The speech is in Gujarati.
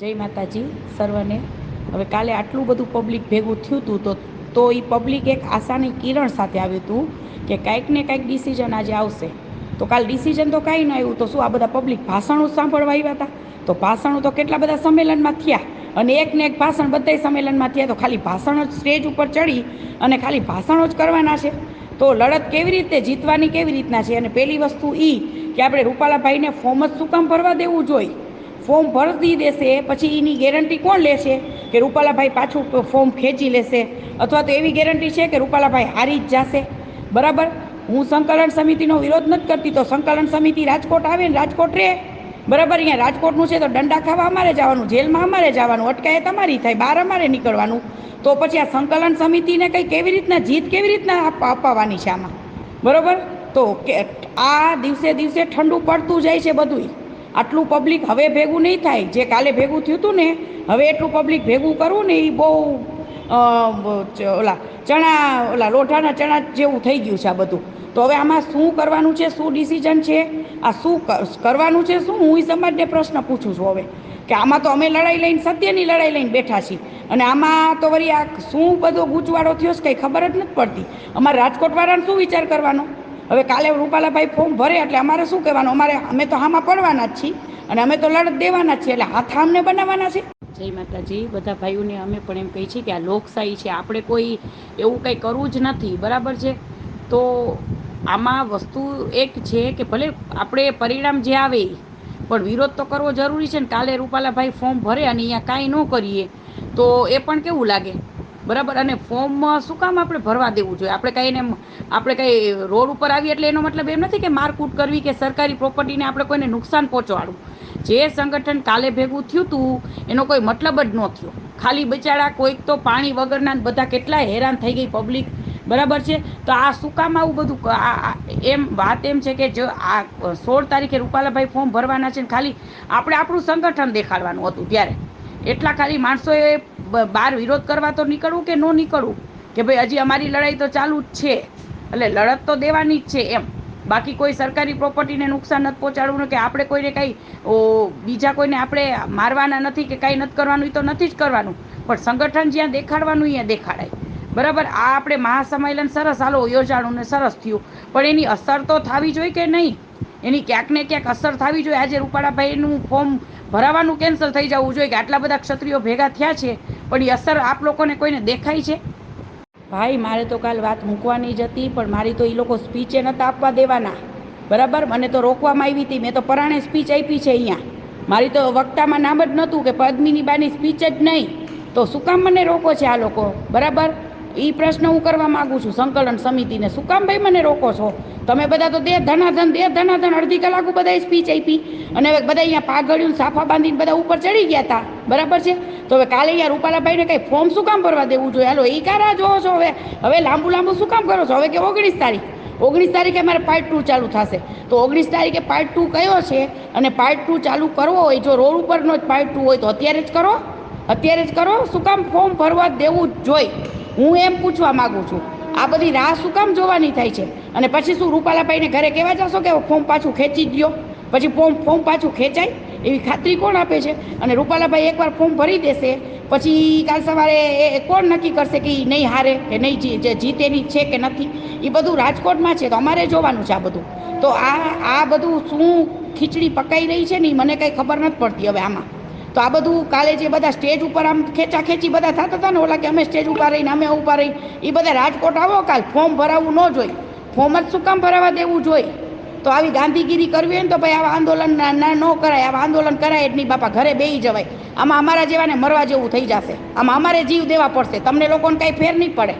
જય માતાજી સર્વને. હવે કાલે આટલું બધું પબ્લિક ભેગું થયું હતું તો તો એ પબ્લિક એક આશાની કિરણ સાથે આવ્યું હતું કે કાંઈક ને કાંઈક ડિસિઝન આજે આવશે. તો કાલ ડિસિઝન તો કાંઈ ન આવ્યું, તો શું આ બધા પબ્લિક ભાષણો સાંભળવા આવ્યા હતા તો ભાષણો તો કેટલા બધા સંમેલનમાં થયા અને એક ને એક ભાષણ બધાય સંમેલનમાં થયા, તો ખાલી ભાષણ જ સ્ટેજ ઉપર ચડી અને ખાલી ભાષણો જ કરવાના છે. તો લડત કેવી રીતે, જીતવાની કેવી રીતના છે? અને પહેલી વસ્તુ એ કે આપણે રૂપાલાભાઈને ફોર્મ જ શું કામ ભરવા દેવું જોઈએ? ફોર્મ ભરતી દેશે, પછી એની ગેરંટી કોણ લેશે? કે રૂપાલાભાઈ પાછું ફોર્મ ખેંચી લેશે? અથવા તો એવી ગેરંટી છે કે રૂપાલાભાઈ હારી જ જશે? બરાબર? હું સંકલન સમિતિનો વિરોધ નથી કરતી, તો સંકલન સમિતિ રાજકોટ આવે ને રાજકોટ રહે. બરાબર? અહીંયા રાજકોટનું છે તો દંડા ખાવા અમારે જવાનું, જેલમાં અમારે જવાનું, અટકાયત અમારી થાય, બહાર અમારે નીકળવાનું. તો પછી આ સંકલન સમિતિને કંઈ કેવી રીતના, જીત કેવી રીતના અપાવવાની છે આમાં? બરાબર? તો કે આ દિવસે દિવસે ઠંડુ પડતું જાય છે બધુંય. આટલું પબ્લિક હવે ભેગું નહીં થાય. જે કાલે ભેગું થયું હતું ને, હવે એટલું પબ્લિક ભેગું કરવું ને એ બહુ ઓલા ચણા, ઓલા લોઢાના ચણા જેવું થઈ ગયું છે આ બધું. તો હવે આમાં શું કરવાનું છે, શું ડિસિઝન છે? આ શું કરવાનું છે, શું? હું એ સમાજને પ્રશ્ન પૂછું છું હવે. કે આમાં તો અમે લડાઈ લઈને, સત્યની લડાઈ લઈને બેઠા છીએ. અને આમાં તો વળી આ શું બધો ગૂંચવાડો થયો છે કંઈ ખબર જ નથી પડતી. અમારે રાજકોટવાળાને શું વિચાર કરવાનો? હવે કાલે રૂપાલાભાઈ ફોર્મ ભરે એટલે અમારે શું કહેવાનું? અમારે, અમે તો આમાં પડવાના જ છીએ અને અમે તો લડત દેવાના જ છીએ એટલે હાથ અમને બનાવવાના છે. જય માતાજી, બધા ભાઈઓને અમે પણ એમ કહીએ છીએ કે આ લોકશાહી છે. આપણે કોઈ એવું કંઈ કરવું જ નથી, બરાબર છે? તો આમાં વસ્તુ એક છે કે ભલે આપણે પરિણામ જે આવે પણ વિરોધ તો કરવો જરૂરી છે ને? કાલે રૂપાલાભાઈ ફોર્મ ભરે અને અહીંયા કાંઈ ન કરીએ, તો એ પણ કેવું લાગે? બરાબર? અને ફોર્મ શું કામ આપણે ભરવા દેવું જોઈએ? આપણે કંઈ એને આપણે કંઈ રોડ ઉપર આવીએ એટલે એનો મતલબ એમ નથી કે મારકૂટ કરવી કે સરકારી પ્રોપર્ટીને આપણે કોઈને નુકસાન પહોંચાડવું. જે સંગઠન કાલે ભેગું થયું હતું એનો કોઈ મતલબ જ ન થયો. ખાલી બચાડા કોઈક તો પાણી વગરના બધા કેટલા હેરાન થઈ ગઈ પબ્લિક બરાબર છે? તો આ શું કામ આવું બધું એમ વાત એમ છે કે જો આ સોળ તારીખે રૂપાલાભાઈ ફોર્મ ભરવાના છે ખાલી આપણે આપણું સંગઠન દેખાડવાનું હતું ત્યારે. એટલા ખાલી માણસોએ બહાર વિરોધ કરવા તો નીકળવું કે ન નીકળવું? કે ભાઈ હજી અમારી લડાઈ તો ચાલુ જ છે. એટલે લડત તો દેવાની જ છે એમ. બાકી કોઈ સરકારી પ્રોપર્ટીને નુકસાન નથી પહોંચાડવું કે આપણે કોઈને કંઈ બીજા કોઈને આપણે મારવાના નથી કે કાંઈ નથી કરવાનું એ તો નથી જ કરવાનું. પણ સંગઠન જ્યાં દેખાડવાનું અહીંયા દેખાડાય. બરાબર? આ આપણે મહાસંમેલન સરસ હાલો યોજાણું ને સરસ થયું. પણ એની અસર તો થવી જોઈએ કે નહીં? એની ક્યાંક ને ક્યાંક અસર થવી જોઈએ. આજે રૂપાળાભાઈનું ફોર્મ ભરાવાનું કેન્સલ થઈ જવું જોઈએ કે આટલા બધા ક્ષત્રિયો ભેગા થયા છે. પણ એ અસર આપ લોકોને કોઈને દેખાય છે? ભાઈ, મારે તો કાલ વાત મૂકવાની જ હતી, પણ મારી તો એ લોકો સ્પીચે નહોતા આપવા દેવાના. બરાબર? મને તો રોકવામાં આવી હતી. મેં તો પરાણે સ્પીચ આપી છે અહીંયા. મારી તો વક્તામાં નામ જ નહોતું કે પદ્મિની બાની સ્પીચ જ નહીં. તો શું કામ મને રોકો છે આ લોકો? બરાબર? એ પ્રશ્ન હું કરવા માગું છું. સંકલન સમિતિને. શું કામ ભાઈ મને રોકો છો? તમે બધા તો દે ધનાધન દે ધનાધન, અડધી કલાક બધા સ્પીચ આપી. અને હવે બધા અહીંયા પાઘડ્યું સાફા બાંધીને બધા ઉપર ચડી ગયા હતા બરાબર છે? તો હવે કાલે અહીંયા રૂપાલાભાઈને કંઈ ફોર્મ શું કામ ભરવા દેવું જોઈએ? હાલો એ કારા જોવો છો હવે? હવે લાંબુ લાંબુ શું કામ કરો છો? હવે કે ઓગણીસ તારીખ? ઓગણીસ તારીખે મારે પાર્ટ ટુ ચાલુ થશે. તો ઓગણીસ તારીખે પાર્ટ ટુ કયો છે? અને પાર્ટ ટુ ચાલુ કરવો હોય, જો રોડ ઉપરનો જ પાર્ટ ટુ હોય તો અત્યારે જ કરો? અત્યારે જ કરો? શું કામ ફોર્મ ભરવા દેવું જ જોઈએ? હું એમ પૂછવા માગું છું. આ બધી રાહ શું કામ જોવાની થાય છે? અને પછી શું, રૂપાલાભાઈને ઘરે કહેવા જશો કે ફોર્મ પાછું ખેંચી જ લ્યો? પછી ફોર્મ ફોર્મ પાછું ખેંચાય? એવી ખાતરી કોણ આપે છે? અને રૂપાલાભાઈ એકવાર ફોર્મ ભરી દેશે, પછી કાલ સવારે એ- કોણ નક્કી કરશે કે એ નહીં હારે કે નહીં જે જીતેની છે કે નથી? એ બધું રાજકોટમાં છે, તો અમારે જોવાનું છે આ બધું. તો આ આ બધું શું ખીચડી પકાઈ રહી છે ને એ મને કંઈ ખબર નથી પડતી હવે આમાં. તો આ બધું કાલે જે બધા સ્ટેજ ઉપર આમ ખેંચા ખેંચી બધા થતા હતા ને ઓલા કે અમે સ્ટેજ ઉપર રહીને, અમે ઉપર રહી એ બધા રાજકોટ આવો કાલ, ફોર્મ ભરાવવું ન જોઈએ ફોર્મ જ શું કામ ભરાવા દેવું જોઈએ? તો આવી ગાંધીગીરી કરવી હોય ને તો ભાઈ આવા આંદોલન ના કરાય. આવા આંદોલન કરાય જ નહીં બાપા. ઘરે બેસી જવાય. આમાં અમારા જેવાને મરવા જેવું થઈ જશે. આમાં અમારે જીવ દેવા પડશે. તમને લોકોને કાંઈ ફેર નહીં પડે.